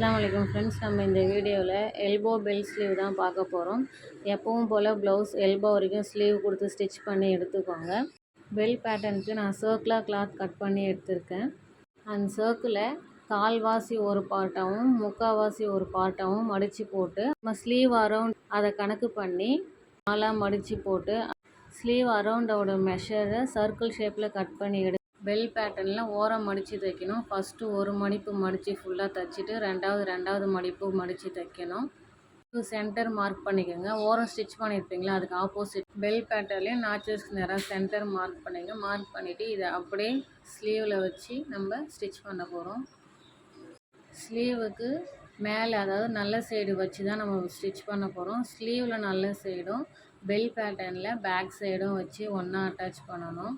அஸ்ஸலாமு ஃப்ரெண்ட்ஸ் நம்ம இந்த வீடியோவில் எல்போ பெல் ஸ்லீவ் தான் பார்க்க போகிறோம் எப்பவும் போல் ப்ளவுஸ் எல்போ வரைக்கும் ஸ்லீவ் கொடுத்து ஸ்டிச் பண்ணி எடுத்துக்கோங்க. பெல் பேட்டர்னுக்கு நான் சர்க்கிளாக கிளாத் கட் பண்ணி எடுத்திருக்கேன். அந்த சர்க்கிளை கால்வாசி ஒரு பார்ட்டாகவும் முக்கால்வாசி ஒரு பார்ட்டாகவும் மடித்து போட்டு நம்ம ஸ்லீவ் அரவுண்ட் அதை கணக்கு பண்ணி நாலாக மடித்து போட்டு ஸ்லீவ் அரவுண்டோட மெஷரை சர்க்கிள் ஷேப்பில் கட் பண்ணி எடு பெல் பேட்டர்னில் ஓரம் மடித்து தைக்கணும். ஃபஸ்ட்டு ஒரு மடிப்பு மடித்து ஃபுல்லாக தைச்சிட்டு ரெண்டாவது ரெண்டாவது மடிப்பு மடித்து தைக்கணும். சென்டர் மார்க் பண்ணிக்கோங்க. ஓரம் ஸ்டிச் பண்ணியிருப்பீங்களா அதுக்கு ஆப்போசிட் பெல் பேட்டர்லேயும் நாச்சஸ் நேராக சென்டர் மார்க் பண்ணிங்க. மார்க் பண்ணிவிட்டு இதை அப்படியே ஸ்லீவில் வச்சு நம்ம ஸ்டிச் பண்ண போகிறோம் ஸ்லீவுக்கு மேலே அதாவது நல்ல சைடு வச்சு தான் நம்ம ஸ்டிச் பண்ண போகிறோம் ஸ்லீவில் நல்ல சைடும் பெல் பேட்டர்னில் பேக் சைடும் வச்சு ஒன்றா அட்டாச் பண்ணணும்.